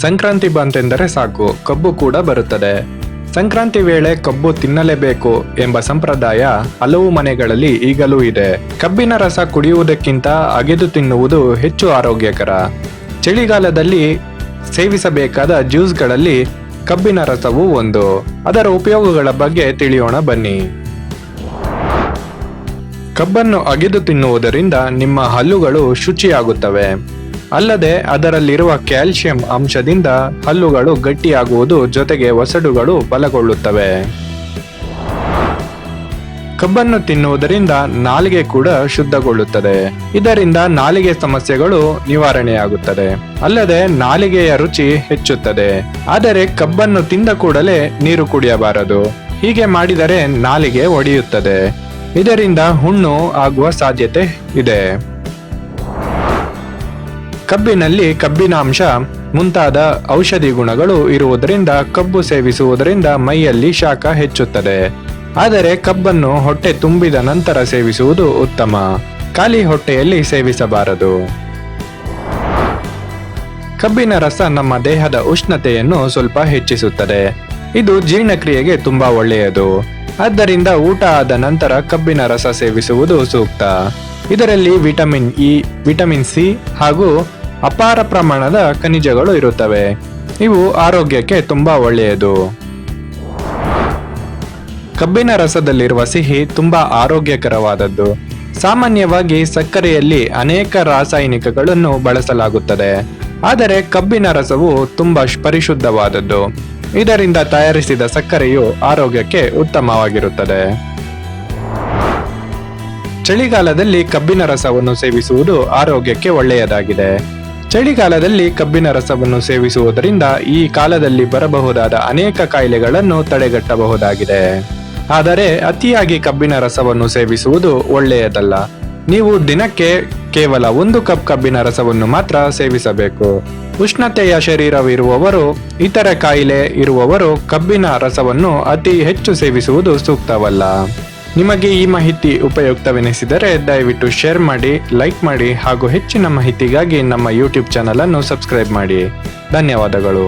ಸಂಕ್ರಾಂತಿ ಬಂತೆಂದರೆ ಸಾಕು, ಕಬ್ಬು ಕೂಡ ಬರುತ್ತದೆ. ಸಂಕ್ರಾಂತಿ ವೇಳೆ ಕಬ್ಬು ತಿನ್ನಲೇಬೇಕು ಎಂಬ ಸಂಪ್ರದಾಯ ಹಲವು ಮನೆಗಳಲ್ಲಿ ಈಗಲೂ ಇದೆ. ಕಬ್ಬಿನ ರಸ ಕುಡಿಯುವುದಕ್ಕಿಂತ ಅಗೆದು ತಿನ್ನುವುದು ಹೆಚ್ಚು ಆರೋಗ್ಯಕರ. ಚಳಿಗಾಲದಲ್ಲಿ ಸೇವಿಸಬೇಕಾದ ಜ್ಯೂಸ್ಗಳಲ್ಲಿ ಕಬ್ಬಿನ ರಸವು ಒಂದು. ಅದರ ಉಪಯೋಗಗಳ ಬಗ್ಗೆ ತಿಳಿಯೋಣ ಬನ್ನಿ. ಕಬ್ಬನ್ನು ಅಗೆದು ತಿನ್ನುವುದರಿಂದ ನಿಮ್ಮ ಹಲ್ಲುಗಳು ಶುಚಿಯಾಗುತ್ತವೆ. ಅಲ್ಲದೆ ಅದರಲ್ಲಿರುವ ಕ್ಯಾಲ್ಸಿಯಂ ಅಂಶದಿಂದ ಹಲ್ಲುಗಳು ಗಟ್ಟಿಯಾಗುವುದು ಜೊತೆಗೆ ಒಸಡುಗಳು ಬಲಗೊಳ್ಳುತ್ತವೆ. ಕಬ್ಬನ್ನು ತಿನ್ನುವುದರಿಂದ ನಾಲಿಗೆ ಕೂಡ ಶುದ್ಧಗೊಳ್ಳುತ್ತದೆ. ಇದರಿಂದ ನಾಲಿಗೆ ಸಮಸ್ಯೆಗಳು ನಿವಾರಣೆಯಾಗುತ್ತದೆ. ಅಲ್ಲದೆ ನಾಲಿಗೆಯ ರುಚಿ ಹೆಚ್ಚುತ್ತದೆ. ಆದರೆ ಕಬ್ಬನ್ನು ತಿಂದ ಕೂಡಲೇ ನೀರು ಕುಡಿಯಬಾರದು. ಹೀಗೆ ಮಾಡಿದರೆ ನಾಲಿಗೆ ಒಡೆಯುತ್ತದೆ. ಇದರಿಂದ ಹುಣ್ಣು ಆಗುವ ಸಾಧ್ಯತೆ ಇದೆ. ಕಬ್ಬಿನಲ್ಲಿ ಕಬ್ಬಿನಾಂಶ ಮುಂತಾದ ಔಷಧಿ ಗುಣಗಳು ಇರುವುದರಿಂದ ಕಬ್ಬು ಸೇವಿಸುವುದರಿಂದ ಮೈಯಲ್ಲಿ ಶಾಖ ಹೆಚ್ಚುತ್ತದೆ. ಆದರೆ ಕಬ್ಬನ್ನು ಹೊಟ್ಟೆ ತುಂಬಿದ ನಂತರ ಸೇವಿಸುವುದು ಉತ್ತಮ. ಖಾಲಿ ಹೊಟ್ಟೆಯಲ್ಲಿ ಸೇವಿಸಬಾರದು. ಕಬ್ಬಿನ ರಸ ನಮ್ಮ ದೇಹದ ಉಷ್ಣತೆಯನ್ನು ಸ್ವಲ್ಪ ಹೆಚ್ಚಿಸುತ್ತದೆ. ಇದು ಜೀರ್ಣಕ್ರಿಯೆಗೆ ತುಂಬಾ ಒಳ್ಳೆಯದು. ಆದ್ದರಿಂದ ಊಟ ಆದ ನಂತರ ಕಬ್ಬಿನ ರಸ ಸೇವಿಸುವುದು ಸೂಕ್ತ. ಇದರಲ್ಲಿ ವಿಟಮಿನ್ ಇ, ವಿಟಮಿನ್ ಸಿ ಹಾಗೂ ಅಪಾರ ಪ್ರಮಾಣದ ಖನಿಜಗಳು ಇರುತ್ತವೆ. ಇವು ಆರೋಗ್ಯಕ್ಕೆ ತುಂಬಾ ಒಳ್ಳೆಯದು. ಕಬ್ಬಿನ ರಸದಲ್ಲಿರುವ ಸಿಹಿ ತುಂಬಾ ಆರೋಗ್ಯಕರವಾದದ್ದು. ಸಾಮಾನ್ಯವಾಗಿ ಸಕ್ಕರೆಯಲ್ಲಿ ಅನೇಕ ರಾಸಾಯನಿಕಗಳನ್ನು ಬಳಸಲಾಗುತ್ತದೆ. ಆದರೆ ಕಬ್ಬಿನ ರಸವು ತುಂಬಾ ಪರಿಶುದ್ಧವಾದದ್ದು. ಇದರಿಂದ ತಯಾರಿಸಿದ ಸಕ್ಕರೆಯು ಆರೋಗ್ಯಕ್ಕೆ ಉತ್ತಮವಾಗಿರುತ್ತದೆ. ಚಳಿಗಾಲದಲ್ಲಿ ಕಬ್ಬಿನ ರಸವನ್ನು ಸೇವಿಸುವುದು ಆರೋಗ್ಯಕ್ಕೆ ಒಳ್ಳೆಯದಾಗಿದೆ. ಚಳಿಗಾಲದಲ್ಲಿ ಕಬ್ಬಿನ ರಸವನ್ನು ಸೇವಿಸುವುದರಿಂದ ಈ ಕಾಲದಲ್ಲಿ ಬರಬಹುದಾದ ಅನೇಕ ಕಾಯಿಲೆಗಳನ್ನು ತಡೆಗಟ್ಟಬಹುದಾಗಿದೆ. ಆದರೆ ಅತಿಯಾಗಿ ಕಬ್ಬಿನ ರಸವನ್ನು ಸೇವಿಸುವುದು ಒಳ್ಳೆಯದಲ್ಲ. ನೀವು ದಿನಕ್ಕೆ ಕೇವಲ ಒಂದು ಕಪ್ ಕಬ್ಬಿನ ರಸವನ್ನು ಮಾತ್ರ ಸೇವಿಸಬೇಕು. ಉಷ್ಣತೆಯ ಶರೀರವಿರುವವರು, ಇತರ ಕಾಯಿಲೆ ಇರುವವರು ಕಬ್ಬಿನ ರಸವನ್ನು ಅತಿ ಹೆಚ್ಚು ಸೇವಿಸುವುದು ಸೂಕ್ತವಲ್ಲ. ನಿಮಗೆ ಈ ಮಾಹಿತಿ ಉಪಯುಕ್ತವೆನಿಸಿದರೆ ದಯವಿಟ್ಟು ಶೇರ್ ಮಾಡಿ ಲೈಕ್ ಮಾಡಿ ಹಾಗೂ ಹೆಚ್ಚಿನ ಮಾಹಿತಿಗಾಗಿ ನಮ್ಮ ಯೂಟ್ಯೂಬ್ ಚಾನಲನ್ನು ಸಬ್ಸ್ಕ್ರೈಬ್ ಮಾಡಿ. ಧನ್ಯವಾದಗಳು.